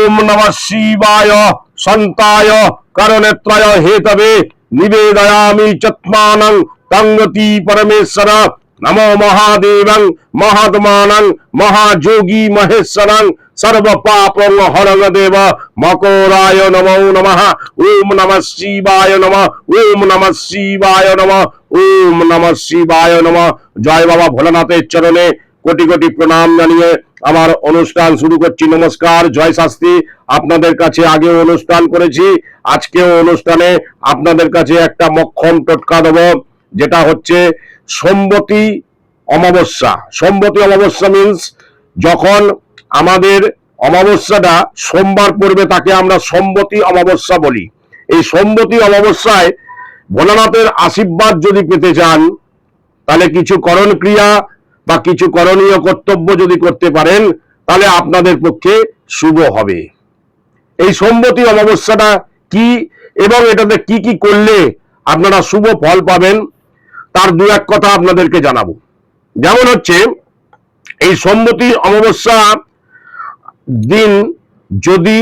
ওম নম শিবায় সন্তায় করনেত্রায় হেতবে নিবেদয়ামি চত্মানং তঙ্গতি পরমেশ্বর নমো মহাদেবং মহাত্মানং মহাযোগী মহেশ্বরং সর্ব পাপং হরং দেব মকরায় নমো নমঃ ওম নম শিবায় নম ওম নম শিবায় নম ওম নম শিবায় নম জয় বাবা ভোলানাথের চরণে কোটি কোটি প্রণাম জানিয়ে আমার অনুষ্ঠান শুরু করছি। নমস্কার, জয় শাস্তি আপনাদের কাছে আগেও অনুষ্ঠান করেছি, আজকেও অনুষ্ঠানে আপনাদের কাছে একটা মক্ষম টোটকা দেব, যেটা হচ্ছে সম্বতী অমাবস্যা। সম্বতী অমাবস্যা মিন্স যখন আমাদের অমাবস্যাটা সোমবার পড়বে, তাকে আমরা সম্বতী অমাবস্যা বলি। এই সম্বতী অমাবস্যায় ভোলানাথের আশীর্বাদ যদি পেতে চান, তাহলে কিছু করণ ক্রিয়া বা কিছু করণীয় কর্তব্য যদি করতে পারেন, তাহলে আপনাদের পক্ষে শুভ হবে। এই সম্মতি অমাবস্যাটা কি এবং এটাতে কি কি করলে আপনারা শুভ ফল পাবেন, তার দু এক কথা আপনাদেরকে জানাব। যেমন হচ্ছে, এই সম্মতি অমাবস্যা দিন যদি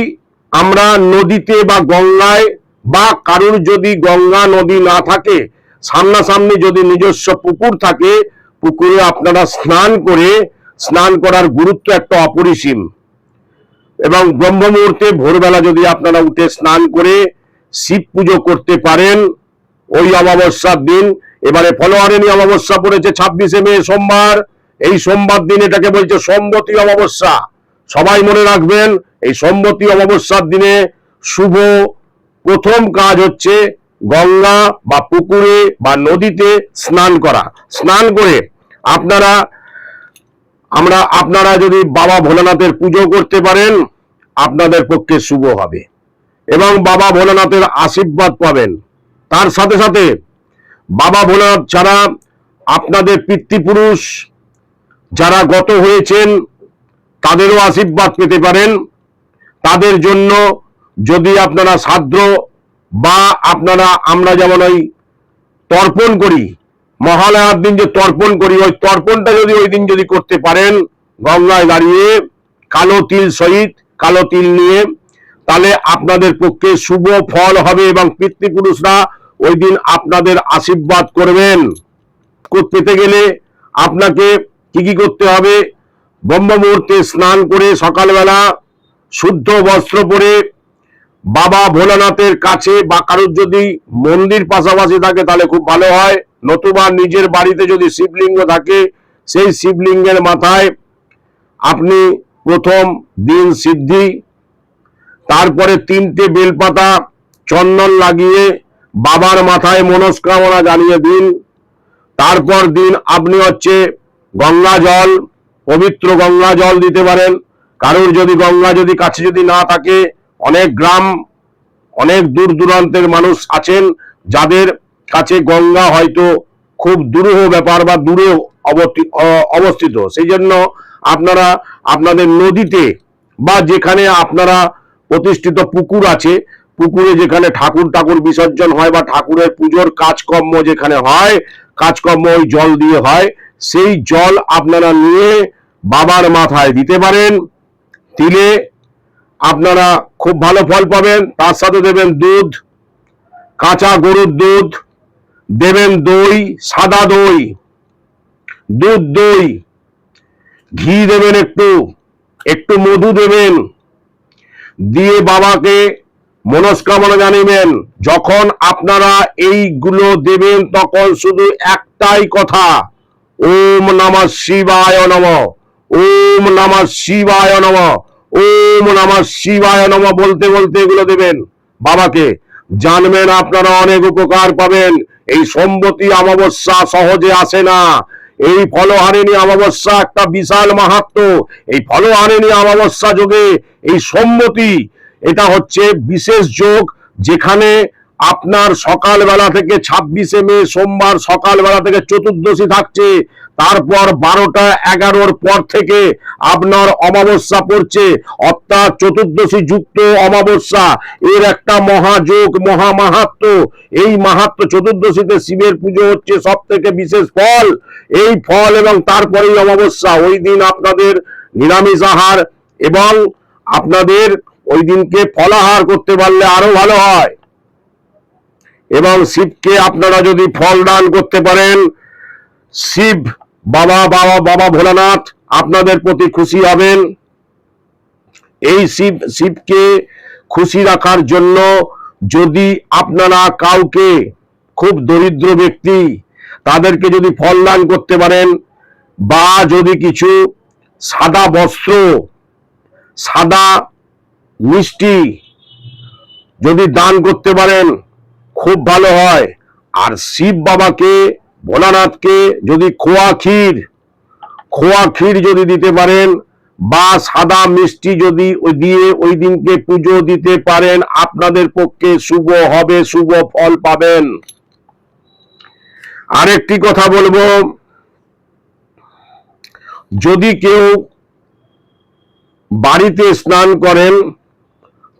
আমরা নদীতে বা গঙ্গায় বা কারুর যদি গঙ্গা নদী না থাকে, সামনাসামনি যদি নিজস্ব পুকুর থাকে পুকুরে আপনারা স্নান করে স্নান করার গুরুত্ব একটা অপরিসীম। এবং ব্রহ্ম মুহূর্তে ভোরবেলা যদি আপনারা উঠে স্নান করে শিব পুজো করতে পারেন, ওই অমাবস্যার দিন, এবারে ফলোয়ারিনী অমাবস্যা পড়েছে ছাব্বিশে মে, সোমবার। এই সোমবার দিন এটাকে বলছে সম্মতি অমাবস্যা। সবাই মনে রাখবেন, এই সম্মতি অমাবস্যার দিনে শুভ প্রথম কাজ হচ্ছে গঙ্গা বা পুকুরে বা নদীতে স্নান করা। স্নান করে আপনারা, আমরা, আপনারা যদি বাবা ভোলানাথের পুজো করতে পারেন, আপনাদের পক্ষে শুভ হবে। এবং বাবা ভোলানাথের আশীর্বাদ পাবেন। তার সাথে সাথে বাবা ভোলানাথ ছাড়া আপনাদের পিতৃপুরুষ যারা গত হয়েছেন, তাদেরও আশীর্বাদ পেতে পারেন। তাদের জন্য যদি আপনারা সাদ্র বা আপনারা, আমরা যেমন ওই তর্পণ করি, মহালয়ার দিন যে তর্পণ করি, ওই তর্পণটা যদি ওই দিন যদি করতে পারেন, গঙ্গায় দাঁড়িয়ে, কালো তিল সহিত, কালো তিল নিয়ে, তাহলে আপনাদের পক্ষে শুভ ফল হবে এবং পিতৃপুরুষরা ওই দিন আপনাদের আশীর্বাদ করবেন। পেতে গেলে আপনাকে কি কি করতে হবে? ব্রহ্ম মুহূর্তে স্নান করে সকালবেলা শুদ্ধ বস্ত্র পরে বাবা ভোলানাথের কাছে বা কারোর যদি মন্দির পাশাপাশি থাকে তাহলে খুব ভালো হয়। নতুবা নিজের বাড়িতে যদি শিবলিঙ্গ থাকে, সেই শিবলিঙ্গের মাথায় আপনি প্রথম দিন সিদ্ধি, তারপরে তিনটে বেলপাতা, চন্দন লাগিয়ে বাবার মাথায় মনস্কামনা জানিয়ে দিন। তারপর দিন আপনি হচ্ছে গঙ্গা জল, পবিত্র গঙ্গা জল দিতে পারেন। কারোর যদি গঙ্গা যদি কাছে যদি না থাকে অনেক গ্রাম, অনেক দূর দূরান্তের মানুষ আছেন যাদের কাছে গঙ্গা হয়তো খুব দুরূহ ব্যাপার বা দূরে অবস্থিত। সেই জন্য আপনারা আপনাদের নদীতে বা যেখানে আপনারা প্রতিষ্ঠিত পুকুর আছে, পুকুরে যেখানে ঠাকুর ঠাকুর বিসর্জন হয় বা ঠাকুরের পুজোর কাজকর্ম যেখানে হয়, কাজকর্ম ওই জল দিয়ে হয়, সেই জল আপনারা নিয়ে বাবার মাথায় দিতে পারেন। দিলে আপনারা খুব ভালো ফল পাবেন, তার সাথে দেবেন দুধ, কাঁচা গরুর দুধ, দেবেন দই, সাদা দই, দুধ দই, ঘি দেবেন একটু একটু মধু দেবেন, দিয়ে বাবাকে মনস্কামনা জানিবেন, যখন আপনারা এইগুলো দেবেন তখন শুধু একটাই কথা, ওম নমঃ শিবায় নম, ওম নমঃ শিবায় নম ওম নমঃ শিবায় নম বলতে বলতে এগুলো দেবেন বাবাকে। জানবেন আপনারা অনেক উপকার পাবেন। এই সম্মতি অমাবস্যা সহজে আসে না। এই ফলহারিণী অমাবস্যা একটা বিশাল মাহাত্ম এই ফলহারিণী অমাবস্যা যোগে এই সম্মতি, এটা হচ্ছে বিশেষ যোগ যেখানে আপনার সকালবেলা থেকে ছাব্বিশে মে, সোমবার সকালবেলা থেকে চতুর্দশী থাকছে। তারপর বারোটা, এগারোর পর থেকে আপনার অমাবস্যা পড়ছে। অর্থাৎ চতুর্দশী যুক্ত অমাবস্যা, এর একটা মহাযোগ, মহামাহাত্ম। এই মাহাত্ম চতুর্দশীতে শিবের পুজো হচ্ছে সব থেকে বিশেষ ফল। এই ফল এবং তারপরেই অমাবস্যা। ওই দিন আপনাদের নিরামিষ আহার এবং আপনাদের ওই দিনকে ফলাহার করতে পারলে আরও ভালো হয়। এবং শিবকে আপনারা যদি ফল দান করতে পারেন, শিব বাবা বাবা বাবা ভোলানাথ আপনাদের প্রতি খুশি হবেন। এই শিব, শিবকে খুশি রাখার জন্য যদি আপনারা কাউকে খুব দরিদ্র ব্যক্তি, তাদেরকে যদি ফল দান করতে পারেন বা যদি কিছু সাদা বস্ত্র, সাদা মিষ্টি যদি দান করতে পারেন খুব ভালো হয়। আর শিব বাবাকে, ভোলানাথকে যদি খোয়া ক্ষীর খোয়া ক্ষীর যদি দিতে পারেন বা সাদা মিষ্টি যদি ওই দিয়ে ওই দিনকে পুজো দিতে পারেন, আপনাদের পক্ষে শুভ হবে, শুভ ফল পাবেন। আরেকটি কথা বলব, যদি কেউ বাড়িতে স্নান করেন,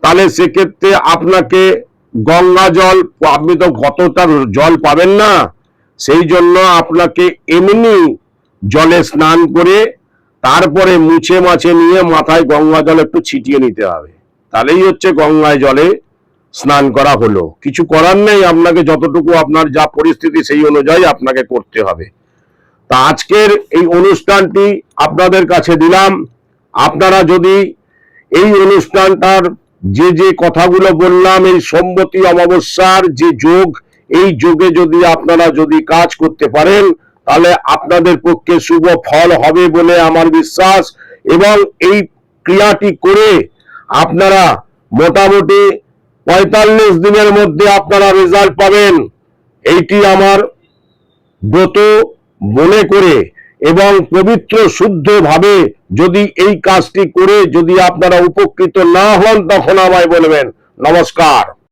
তাহলে সেক্ষেত্রে আপনাকে গঙ্গা জল, আপনি তো কতটা জল পাবেন না? সেই জন্য আপনাকে এমনি জলে স্নান করে তারপরে মুছে মাছে নিয়ে মাথায় গঙ্গা জল একটু ছিটিয়ে নিতে হবে। তাহলেই হচ্ছে গঙ্গায় জলে স্নান করা হলো। কিছু করার নেই, আপনাকে যতটুকু আপনার যা পরিস্থিতি সেই অনুযায়ী আপনাকে করতে হবে। তা আজকের এই অনুষ্ঠানটি আপনাদের কাছে দিলাম। আপনারা যদি এই অনুষ্ঠানটার যে যে কথাগুলো বললাম, এই সম্মতি অমাবস্যার যে যোগ, এই যোগে যদি আপনারা যদি কাজ করতে পারেন, তাহলে আপনাদের পক্ষে শুভ ফল হবে বলে আমার বিশ্বাস। এবং এই ক্রিয়াটি করে আপনারা মোটামুটি পঁয়তাল্লিশ দিনের মধ্যে আপনারা রেজাল্ট পাবেন। এইটি আমার ব্রত মনে করে এবং পবিত্র, শুদ্ধভাবে যদি এই কাজটি করে যদি আপনারা উপকৃত না হন, তখন আমায় বলবেন, নমস্কার।